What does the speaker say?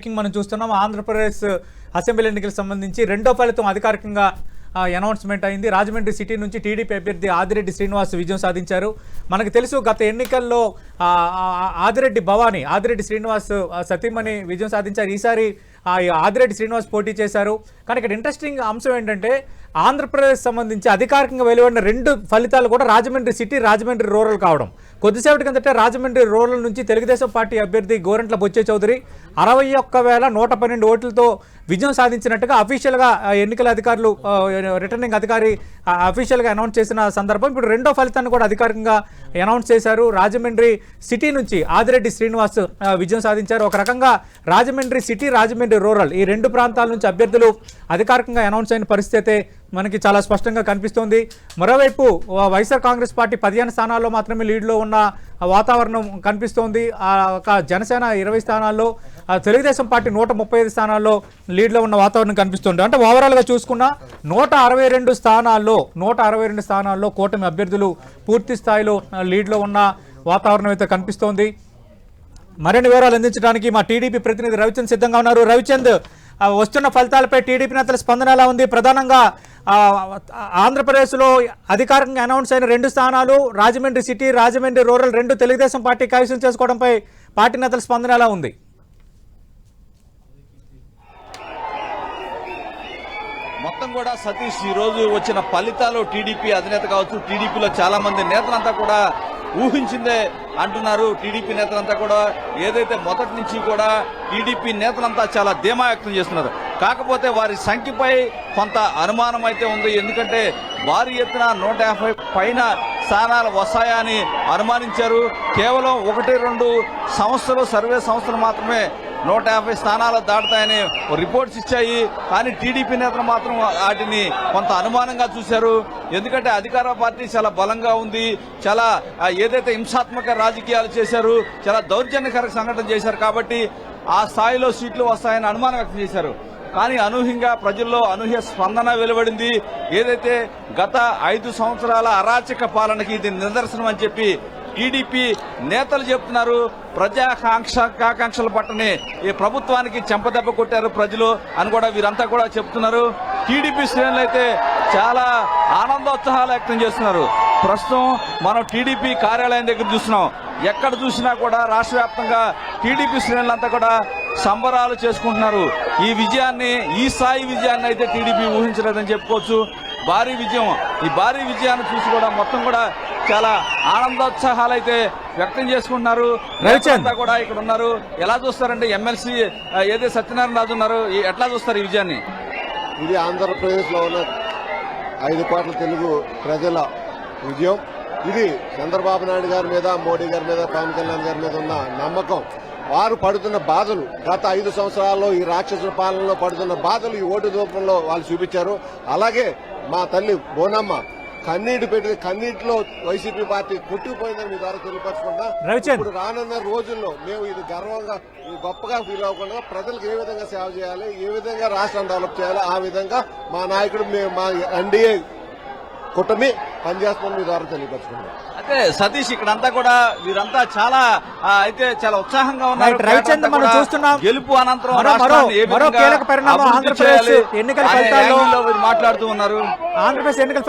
Breaking మనం చూస్తున్నాం. Andhra Pradesh assembly ఎన్నికలకు సంబంధించి రెండో ఫలితం అధికారికంగా అనౌన్స్మెంట్ అయింది. రాజమండ్రి సిటీ నుంచి టీడీపీ అభ్యర్థి ఆదిరెడ్డి శ్రీనివాస్ విజయం సాధించారు. మనకు తెలుసు గత ఎన్నికల్లో ఆదిరెడ్డి భవానీ ఆదిరెడ్డి శ్రీనివాస్ సతీమణి విజయం సాధించారు. ఈసారి ఆదిరెడ్డి శ్రీనివాస్ పోటీ చేశారు. కానీ ఇక్కడ ఇంట్రెస్టింగ్ అంశం ఏంటంటే ఆంధ్రప్రదేశ్ సంబంధించి అధికారికంగా వెలువడిన రెండు ఫలితాలు కూడా రాజమండ్రి సిటీ రాజమండ్రి రూరల్ కావడం. కొద్దిసేపటి కిందట రాజమండ్రి రూరల్ నుంచి తెలుగుదేశం పార్టీ అభ్యర్థి గోరంట్ల బొచ్చే చౌదరి అరవై ఒక్క వేల నూట పన్నెండు ఓట్లతో విజయం సాధించినట్టుగా అఫీషియల్గా ఎన్నికల అధికారులు రిటర్నింగ్ అధికారి అఫీషియల్గా అనౌన్స్ చేసిన సందర్భం. ఇప్పుడు రెండో ఫలితాన్ని కూడా అధికారికంగా అనౌన్స్ చేశారు. రాజమండ్రి సిటీ నుంచి ఆదిరెడ్డి శ్రీనివాస్ విజయం సాధించారు. ఒక రకంగా రాజమండ్రి సిటీ రాజమండ్రి రూరల్. ఈ రెండు ప్రాంతాల నుంచి అభ్యర్థులు అధికారికంగా అనౌన్స్ అయిన పరిస్థితి మనకి చాలా స్పష్టంగా కనిపిస్తోంది. మరోవైపు వైఎస్ఆర్ కాంగ్రెస్ పార్టీ పదిహేను స్థానాల్లో మాత్రమే లీడ్లో ఉన్న వాతావరణం కనిపిస్తోంది. ఆ ఒక జనసేన ఇరవై స్థానాల్లో ఆ, తెలుగుదేశం పార్టీ నూట ముప్పై ఐదు స్థానాల్లో లీడ్లో ఉన్న వాతావరణం కనిపిస్తుంది. అంటే ఓవరాల్గా చూసుకున్నా నూట అరవై రెండు స్థానాల్లో నూట అరవై రెండు స్థానాల్లో కూటమి అభ్యర్థులు పూర్తి స్థాయిలో లీడ్లో ఉన్న వాతావరణం అయితే కనిపిస్తోంది. మరిన్ని వివరాలు అందించడానికి మా టీడీపీ ప్రతినిధి రవిచంద్ సిద్ధంగా ఉన్నారు. రవిచంద్ వస్తున్న ఫలితాలపై టీడీపీ నేతల స్పందన ఎలా ఉంది? ప్రధానంగా ఆంధ్రప్రదేశ్లో అధికారికంగా అనౌన్స్ అయిన రెండు స్థానాలు రాజమండ్రి సిటీ రాజమండ్రి రూరల్ రెండు తెలుగుదేశం పార్టీ కైవసం చేసుకోవడంపై పార్టీ నేతల స్పందన ఎలా ఉంది? మొత్తం కూడా సతీష్ ఈ రోజు వచ్చిన ఫలితాలు టీడీపీ అధినేత కావచ్చు టీడీపీలో చాలా మంది నేతలంతా కూడా ఊహించిందే అంటున్నారు టీడీపీ నేతలంతా కూడా. ఏదైతే మొదటి నుంచి కూడా టీడీపీ నేతలంతా చాలా ధీమా వ్యక్తం చేస్తున్నారు. కాకపోతే వారి సంఖ్యపై కొంత అనుమానం అయితే ఉంది. ఎందుకంటే భారీ ఎత్తున నూట యాభై పైన స్థానాలు వస్తాయని అనుమానించారు. కేవలం ఒకటి రెండు సంస్థలు సర్వే సంస్థలు మాత్రమే నూట యాభై స్థానాలు దాటుతాయని రిపోర్ట్స్ ఇచ్చాయి. కానీ టీడీపీ నేతలు మాత్రం వాటిని కొంత అనుమానంగా చూశారు. ఎందుకంటే అధికార పార్టీ చాలా బలంగా ఉంది. చాలా ఏదైతే హింసాత్మక రాజకీయాలు చేశారు చాలా దౌర్జన్యకర సంఘటన చేశారు కాబట్టి ఆ స్థాయిలో సీట్లు వస్తాయని అనుమానం వ్యక్తం చేశారు. కానీ అనూహ్యంగా ప్రజల్లో అనూహ్య స్పందన వెలువడింది. ఏదైతే గత ఐదు సంవత్సరాల అరాచక పాలనకి ఇది నిదర్శనం అని చెప్పి టీడీపీ నేతలు చెప్తున్నారు ప్రజాకాంక్ష ఆకాంక్షల పట్టనే ఈ ప్రభుత్వానికి చెంపదెబ్బ కొట్టారు ప్రజలు అని కూడా వీరంతా కూడా చెప్తున్నారు. టీడీపీ శ్రేణులు అయితే చాలా ఆనందోత్సాహాలు వ్యక్తం చేస్తున్నారు. ప్రస్తుతం మనం టీడీపీ కార్యాలయం దగ్గర చూస్తున్నాం. ఎక్కడ చూసినా కూడా రాష్ట్ర వ్యాప్తంగా టీడీపీ శ్రేణులంతా కూడా సంబరాలు చేసుకుంటున్నారు. ఈ విజయాన్ని ఈ స్థాయి విజయాన్ని అయితే టీడీపీ ఊహించలేదని చెప్పుకోవచ్చు. భారీ విజయం. ఈ భారీ విజయాన్ని చూసి కూడా మొత్తం కూడా చాలా ఆనందోత్సాహాలు అయితే వ్యక్తం చేసుకుంటున్నారు. రవిచంద్. రైతులంతా కూడా ఇక్కడ ఉన్నారు. ఎలా చూస్తారంటే ఎమ్మెల్సీ ఏదైతే సత్యనారాయణ రాజు ఉన్నారు? ఎట్లా చూస్తారు ఈ విజయాన్ని? ఇది ఆంధ్రప్రదేశ్లో ఉన్న ఐదు కోట్ల తెలుగు ప్రజల విజయం. ఇది చంద్రబాబు నాయుడు గారి మీద మోడీ గారి మీద పవన్ కళ్యాణ్ గారి మీద ఉన్న నమ్మకం. వారు పడుతున్న బాధలు గత ఐదు సంవత్సరాల్లో ఈ రాక్షసుల పాలనలో పడుతున్న బాధలు ఈ ఓటు రూపంలో వాళ్ళు చూపించారు. అలాగే మా తల్లి బోనమ్మ కన్నీటి పెట్టి కన్నీటిలో వైసీపీ పార్టీ కొట్టుకుపోయిందని మీ ద్వారా తెలియపరచుకుంటా. ఇప్పుడు రానున్న రోజుల్లో మేము ఇది గర్వంగా గొప్పగా ఫీల్ అవ్వకుండా ప్రజలకు ఏ విధంగా సేవ చేయాలి ఏ విధంగా రాష్ట్రం డెవలప్ చేయాలి ఆ విధంగా మా నాయకుడు మేము మా ఎన్డీఏ కూటమి పనిచేస్తుందని మీ ద్వారా తెలియపరచుకుంటాం అయితే సతీష్ ఇక్కడంతా కూడా వీరంతా చాలా అయితే చాలా ఉత్సాహంగా ఉన్నారు. రైట్, రవిచంద్ కేటంతా మనం చూస్తున్నాం. గెలుపు అనంతరం మరో- కీలక పరిణామం ఆంధ్రప్రదేశ్ ఎన్నికల ఫలితాల్లో మాట్లాడుతూ ఉన్నారు. ఆంధ్రప్రదేశ్ ఎన్నికల